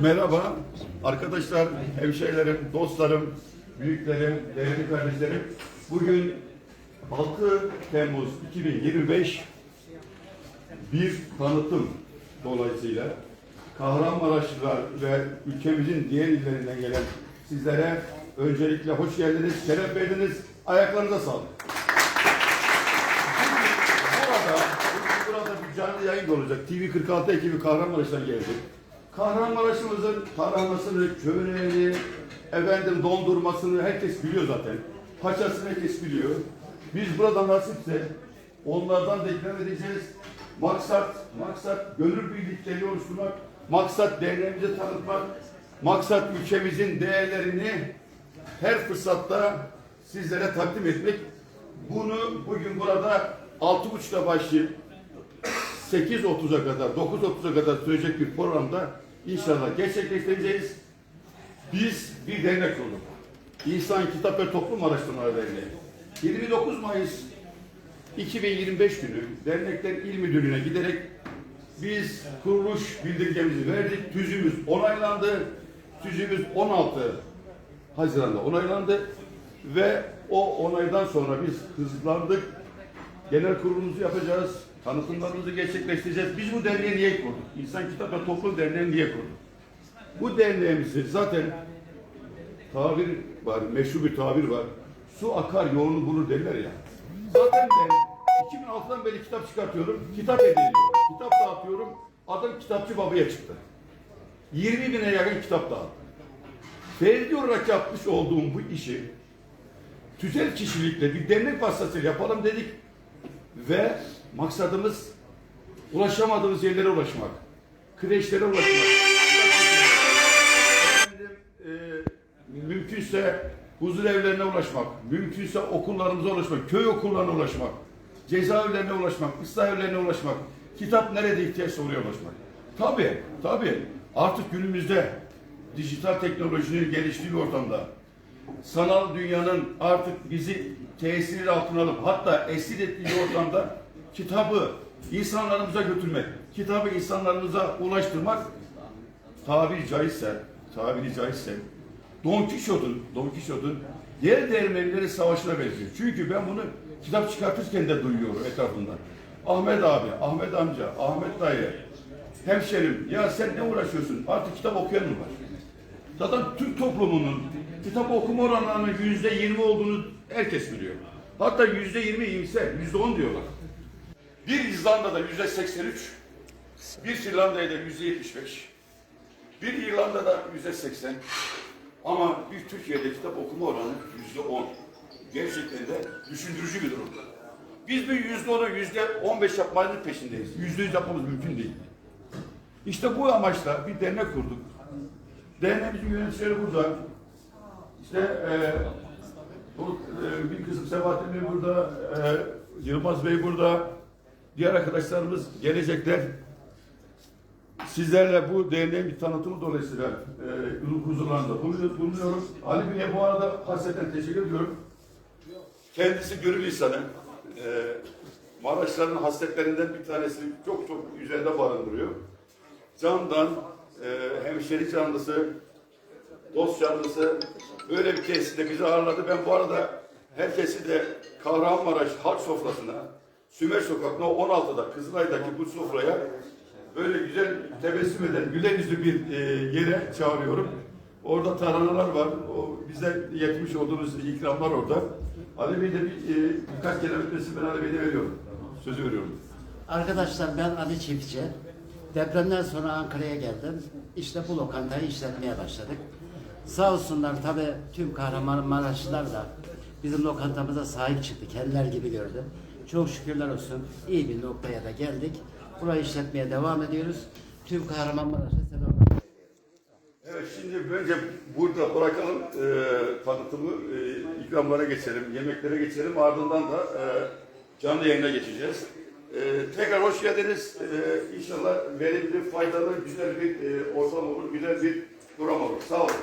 Merhaba arkadaşlar, hemşehrilerim, dostlarım, büyüklerim, değerli kardeşlerim. Bugün 6 Temmuz 2025 bir tanıtım dolayısıyla Kahramanmaraşlılar ve ülkemizin diğer illerinden gelen sizlere öncelikle hoş geldiniz, şeref verdiniz, ayaklarınıza sağlık. Burada, burada bir canlı yayın olacak. TV 46 ekibi Kahramanmaraş'tan geldi. Kahramanmaraş'ımızın tarhanasını, çöreğini, efendim dondurmasını herkes biliyor zaten. Paçasını herkes biliyor. Biz burada nasipse onlardan da ikram edeceğiz. Maksat, maksat gönül birlikleri oluşturmak, maksat derneğimizi tanıtmak, maksat ülkemizin değerlerini her fırsatta sizlere takdim etmek. Bunu bugün burada 6.30'da başlayıp 8.30'a kadar, 9.30'a kadar sürecek bir programda inşallah gerçekleştireceğiz. Biz bir dernek kurduk. İnsan Kitap ve Toplum Araştırmaları Derneği. 29 Mayıs 2025 günü dernekler il müdürlüğüne giderek biz kuruluş bildirgemizi verdik. Tüzüğümüz onaylandı. Tüzüğümüz 16 Haziran'da onaylandı ve o onaydan sonra biz hızlandık. Genel kurulumuzu yapacağız. Tanıtımlarımızı gerçekleştireceğiz. Biz bu derneği niye kurduk? İnsan Kitap ve Toplum Derneği niye kurduk? Bu derneğimizi zaten tabir var, meşhur bir tabir var. Su akar yoğunu bulur derler ya. Zaten ben 2006'dan beri kitap çıkartıyorum. Kitap ediliyor. Kitap dağıtıyorum. Adım kitapçı babaya çıktı. 20 bine yakın kitap dağıttım. Ferdi olarak yapmış olduğum bu işi tüzel kişilikle bir dernek vasıtasıyla yapalım dedik ve maksadımız ulaşamadığımız yerlere ulaşmak, kreşlere ulaşmak, efendim, e, mümkünse huzur evlerine ulaşmak, mümkünse okullarımıza ulaşmak, köy okullarına ulaşmak, cezaevlerine ulaşmak, ıslah evlerine ulaşmak, kitap nerede ihtiyaç oraya ulaşmak. Tabi, tabi artık günümüzde dijital teknolojinin geliştiği bir ortamda sanal dünyanın artık bizi tesir altına alıp hatta esir ettiği ortamda kitabı insanlarımıza götürmek, kitabı insanlarımıza ulaştırmak tabiri caizse, tabiri caizse Don Kişot'un, Don Kişot'un yer değirmenleri savaşına benziyor. Çünkü ben bunu kitap çıkartırken de duyuyorum etrafından. Ahmet abi, Ahmet amca, Ahmet dayı, hemşerim ya sen ne uğraşıyorsun? Artık kitap okuyan mı var? Zaten Türk toplumunun kitap okuma oranlarının yüzde yirmi olduğunu herkes biliyor. Hatta yüzde yirmi iyimse yüzde on diyorlar. Bir İzlanda'da yüzde seksen üç, bir Finlandiya'da yüzde yetmiş beş, bir İrlanda'da yüzde seksen ama bir Türkiye'de kitap okuma oranı yüzde on. Gerçekten de düşündürücü bir durum. Biz bir yüzde onu yüzde on beş yapmanın peşindeyiz. Yüzde yüz yapmamız mümkün değil. İşte bu amaçla bir dernek kurduk. Derneğimizin yöneticileri burada. İşte e, bu e, bir kısım Sebahattin Bey burada, e, Yılmaz Bey burada, diğer arkadaşlarımız gelecekler. Sizlerle bu derneğin bir tanıtımı dolayısıyla e, huzurlarında bulunuyor- bulunuyorum. Ali Bey'e bu arada hasreten teşekkür ediyorum. Kendisi gönül insanı. E, Maraşların hasletlerinden bir tanesi çok çok üzerinde barındırıyor. Candan, e, hemşeri canlısı, dost canlısı böyle bir tesiste bizi ağırladı. Ben bu arada herkesi de Kahramanmaraş halk sofrasına, Sümer Sokak'ta 16'da Kızılay'daki bu sofraya böyle güzel tebessüm eden, güler yüzlü bir e, yere çağırıyorum. Orada tarhanalar var. O bize yetmiş olduğunuz ikramlar orada. Ali Bey de bir, e, birkaç kelime etmesi ben Ali Bey'e veriyorum. Sözü veriyorum. Arkadaşlar ben Ali Çiftçi. Depremden sonra Ankara'ya geldim. İşte bu lokantayı işletmeye başladık. Sağ olsunlar tabi tüm Kahramanmaraşlılar da bizim lokantamıza sahip çıktı. Kendiler gibi gördü. Çok şükürler olsun iyi bir noktaya da geldik. Burayı işletmeye devam ediyoruz. Tüm Kahramanmaraş'a selamlar. Evet şimdi önce burada bırakalım e, tanıtımı, e, ikramlara geçelim, yemeklere geçelim. Ardından da e, canlı yayına geçeceğiz. E, tekrar hoş geldiniz. E, inşallah verimli, faydalı, güzel bir e, ortam olur, güzel bir program olur. Sağ olun.